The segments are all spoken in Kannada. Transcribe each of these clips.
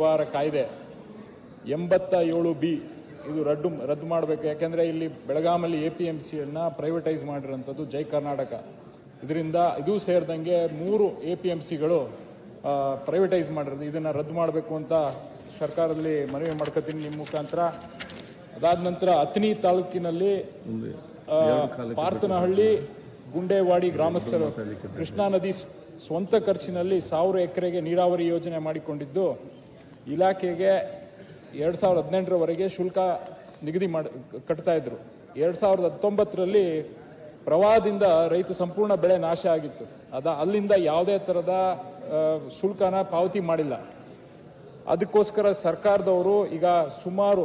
ವ್ಯವಹಾರ ಕಾಯ್ದೆ ಎಂಬತ್ತ ಏಳು ಬಿ ಇದು ರದ್ದು ರದ್ದು ಮಾಡಬೇಕು. ಯಾಕೆಂದರೆ ಇಲ್ಲಿ ಬೆಳಗಾಮಲ್ಲಿ ಎ ಪಿ ಎಂ ಸಿಯನ್ನ ಪ್ರೈವೇಟೈಸ್ ಮಾಡಿರೋಂಥದ್ದು ಜೈ ಕರ್ನಾಟಕ. ಇದರಿಂದ ಇದು ಸೇರಿದಂಗೆ ಮೂರು ಎ ಪಿ ಎಂ ಸಿಗಳು ಪ್ರೈವೇಟೈಸ್ ಮಾಡಿರೋದು. ಇದನ್ನು ರದ್ದು ಮಾಡಬೇಕು ಅಂತ ಸರ್ಕಾರದಲ್ಲಿ ಮನವಿ ಮಾಡ್ಕೋತೀನಿ ನಿಮ್ಮ ಮುಖಾಂತರ. ಅದಾದ ನಂತರ ಅತ್ನಿ ತಾಲೂಕಿನಲ್ಲಿ ಪಾರ್ಥನಹಳ್ಳಿ, ಗುಂಡೇವಾಡಿ ಗ್ರಾಮಸ್ಥರು, ಕೃಷ್ಣಾ ನದಿ ಸ್ವಂತ ಖರ್ಚಿನಲ್ಲಿ ಸಾವಿರ ಎಕರೆಗೆ ನೀರಾವರಿ ಯೋಜನೆ ಮಾಡಿಕೊಂಡಿದ್ದು ಇಲಾಖೆಗೆ ಎರಡು ಸಾವಿರದ ಹದಿನೆಂಟರವರೆಗೆ ಶುಲ್ಕ ನಿಗದಿ ಮಾಡಿ, ಕಟ್ತಾ ಇದ್ರು. ಎರಡು ಸಾವಿರದ ಹತ್ತೊಂಬತ್ತರಲ್ಲಿ ಪ್ರವಾಹದಿಂದ ರೈತ ಸಂಪೂರ್ಣ ಬೆಳೆ ನಾಶ ಆಗಿತ್ತು. ಅದ ಅಲ್ಲಿಂದ ಯಾವುದೇ ತರದ ಶುಲ್ಕನ ಪಾವತಿ ಮಾಡಿಲ್ಲ. ಅದಕ್ಕೋಸ್ಕರ ಸರ್ಕಾರದವರು ಈಗ ಸುಮಾರು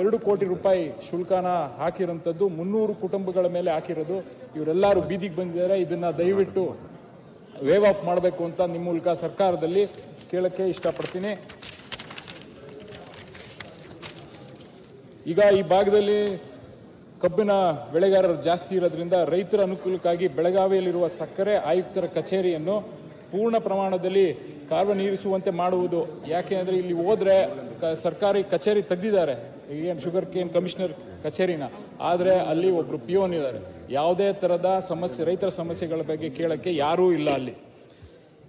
ಎರಡು ಕೋಟಿ ರೂಪಾಯಿ ಶುಲ್ಕನ ಹಾಕಿರೋಂಥದ್ದು ಮುನ್ನೂರು ಕುಟುಂಬಗಳ ಮೇಲೆ ಹಾಕಿರೋದು. ಇವರೆಲ್ಲರೂ ಬೀದಿಗೆ ಬಂದಿದ್ದಾರೆ. ಇದನ್ನು ದಯವಿಟ್ಟು ವೇವ್ ಆಫ್ ಮಾಡಬೇಕು ಅಂತ ನಿಮ್ಮ ಮೂಲಕ ಸರ್ಕಾರದಲ್ಲಿ ಕೇಳಕ್ಕೆ ಇಷ್ಟಪಡ್ತೀನಿ. ಈಗ ಈ ಭಾಗದಲ್ಲಿ ಕಬ್ಬಿನ ಬೆಳೆಗಾರರು ಜಾಸ್ತಿ ಇರೋದ್ರಿಂದ ರೈತರ ಅನುಕೂಲಕ್ಕಾಗಿ ಬೆಳಗಾವಿಯಲ್ಲಿರುವ ಸಕ್ಕರೆ ಆಯುಕ್ತರ ಕಚೇರಿಯನ್ನು ಪೂರ್ಣ ಪ್ರಮಾಣದಲ್ಲಿ ಕಾರ್ಯನಿರ್ವಹಿಸುವಂತೆ ಮಾಡುವುದು. ಯಾಕೆ ಅಂದರೆ ಇಲ್ಲಿ ಹೋದರೆ ಸರ್ಕಾರಿ ಕಚೇರಿ ತೆಗೆದಿದ್ದಾರೆ. ಏನು ಶುಗರ್ ಕೇನ್ ಕಮಿಷನರ್ ಕಚೇರಿನ. ಆದರೆ ಅಲ್ಲಿ ಒಬ್ರು ಪಿಯೋನ್ ಇದ್ದಾರೆ. ಯಾವುದೇ ತರದ ಸಮಸ್ಯೆ, ರೈತರ ಸಮಸ್ಯೆಗಳ ಬಗ್ಗೆ ಕೇಳಕ್ಕೆ ಯಾರೂ ಇಲ್ಲ ಅಲ್ಲಿ.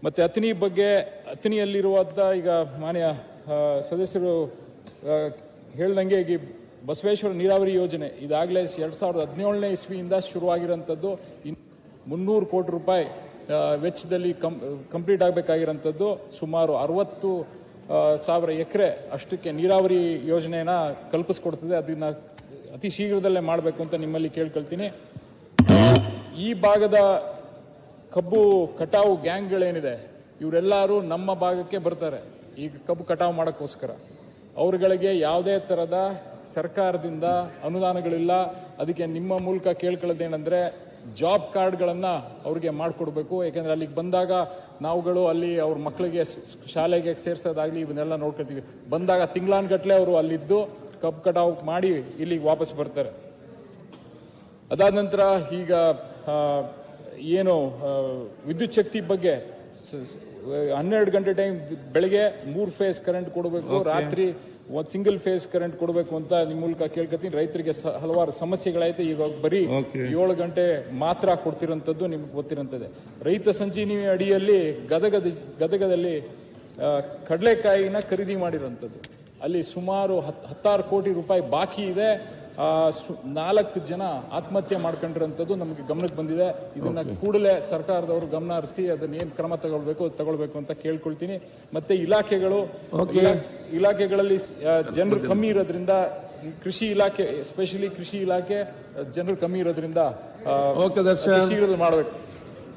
ಮತ್ತೆ ಅತಿನಿ ಬಗ್ಗೆ ಅತನಿಯಲ್ಲಿರುವಂತ ಈಗ ಮಾನ್ಯ ಸದಸ್ಯರು ಹೇಳ್ದಂಗೆ ಈ ಬಸವೇಶ್ವರ ನೀರಾವರಿ ಯೋಜನೆ ಇದಾಗಲೇ ಎರಡು ಸಾವಿರದ ಹದಿನೇಳನೇ ಇಸ್ವಿಯಿಂದ ಶುರುವಾಗಿರೋಂಥದ್ದು ಇನ್ ಮುನ್ನೂರು ಕೋಟಿ ರೂಪಾಯಿ ವೆಚ್ಚದಲ್ಲಿ ಕಂ, ಕಂಪ್ಲೀಟ್ ಆಗಬೇಕಾಗಿರೋಂಥದ್ದು ಸುಮಾರು ಅರವತ್ತು ಸಾವಿರ ಎಕರೆ ಅಷ್ಟಕ್ಕೆ ನೀರಾವರಿ ಯೋಜನೆಯನ್ನ ಕಲ್ಪಿಸ್ಕೊಡ್ತದೆ. ಅದನ್ನ ಅತಿ ಶೀಘ್ರದಲ್ಲೇ ಮಾಡಬೇಕು ಅಂತ ನಿಮ್ಮಲ್ಲಿ ಕೇಳ್ಕೊಳ್ತೀನಿ. ಈ ಭಾಗದ ಕಬ್ಬು ಕಟಾವು ಗ್ಯಾಂಗ್ಗಳೇನಿದೆ, ಇವರೆಲ್ಲರೂ ನಮ್ಮ ಭಾಗಕ್ಕೆ ಬರ್ತಾರೆ. ಈಗ ಕಬ್ಬು ಕಟಾವು ಮಾಡೋಕ್ಕೋಸ್ಕರ. ಅವರುಗಳಿಗೆ ಯಾವುದೇ ತರದ ಸರ್ಕಾರದಿಂದ ಅನುದಾನಗಳಿಲ್ಲ. ಅದಕ್ಕೆ ನಿಮ್ಮ ಮೂಲಕ ಕೇಳ್ಕೊಳ್ಳೋದೇನೆಂದರೆ ಜಾಬ್ ಕಾರ್ಡ್ಗಳನ್ನು ಅವ್ರಿಗೆ ಮಾಡಿಕೊಡ್ಬೇಕು. ಯಾಕೆಂದರೆ ಅಲ್ಲಿಗೆ ಬಂದಾಗ ನಾವುಗಳು ಅಲ್ಲಿ ಅವ್ರ ಮಕ್ಕಳಿಗೆ ಶಾಲೆಗೆ ಸೇರಿಸೋದಾಗಲಿ ಇವನ್ನೆಲ್ಲ ನೋಡ್ಕೊತೀವಿ ಬಂದಾಗ ತಿಂಗಳಾನ್ಗಟ್ಟಲೆ ಅವರು ಅಲ್ಲಿದ್ದು ಕಬ್ಬು ಕಟಾವು ಮಾಡಿ ಇಲ್ಲಿಗೆ ವಾಪಸ್ ಬರ್ತಾರೆ. ಅದಾದ ನಂತರ ಈಗ ಏನು ವಿದ್ಯುತ್ ಶಕ್ತಿ ಬಗ್ಗೆ ಹನ್ನೆರಡು ಗಂಟೆ ಟೈಮ್ ಬೆಳಗ್ಗೆ ಮೂರು ಫೇಸ್ ಕರೆಂಟ್ ಕೊಡಬೇಕು. ರಾತ್ರಿ ಒಂದ್ ಸಿಂಗಲ್ ಫೇಸ್ ಕರೆಂಟ್ ಕೊಡಬೇಕು ಅಂತ ನಿಮ್ಮ ಮೂಲಕ ಕೇಳ್ಕೊತೀನಿ ರೈತರಿಗೆ ಹಲವಾರು ಸಮಸ್ಯೆಗಳೈತೆ ಇವಾಗ ಬರೀ. ಏಳು ಗಂಟೆ ಮಾತ್ರ ಕೊಡ್ತಿರೋಂಥದ್ದು ನಿಮ್ಗೆ ಗೊತ್ತಿರೋಂಥದ್ದೇ. ರೈತ ಸಂಜೀವಿನಿ ಅಡಿಯಲ್ಲಿ ಗದಗದ ಗದಗದಲ್ಲಿ ಕಡಲೆಕಾಯಿನ ಖರೀದಿ ಮಾಡಿರೋಂಥದ್ದು. ಅಲ್ಲಿ ಸುಮಾರು ಹತ್- ಹತ್ತಾರು ಕೋಟಿ ರೂಪಾಯಿ ಬಾಕಿ ಇದೆ. ನಾಲ್ಕು ಜನ ಆತ್ಮಹತ್ಯೆ ಮಾಡ್ಕೊಂಡಿರೋಂಥದ್ದು ನಮಗೆ ಗಮನಕ್ಕೆ ಬಂದಿದೆ. ಇದನ್ನ ಕೂಡಲೇ ಸರ್ಕಾರದವರು ಗಮನ ಹರಿಸಿ ಅದನ್ನ ಏನ್ ಕ್ರಮ ತಗೊಳ್ಬೇಕು ಅದು ತಗೊಳ್ಬೇಕು ಅಂತ ಕೇಳ್ಕೊಳ್ತೀನಿ. ಮತ್ತೆ ಇಲಾಖೆಗಳು ಇಲಾ- ಇಲಾಖೆಗಳಲ್ಲಿ ಜನರು ಕಮ್ಮಿ ಇರೋದ್ರಿಂದ ಕೃಷಿ ಇಲಾಖೆ ಎಸ್ಪೆಷಲಿ ಕೃಷಿ ಇಲಾಖೆ ಜನರು ಕಮ್ಮಿ ಇರೋದ್ರಿಂದ ಆ, ಮಾಡಬೇಕು.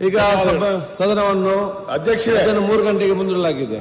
ಈಗ ಸದನವನ್ನು ಅಧ್ಯಕ್ಷ ಮೂರು ಗಂಟೆಗೆ ಮುಂದೂಡಲಾಗಿದೆ.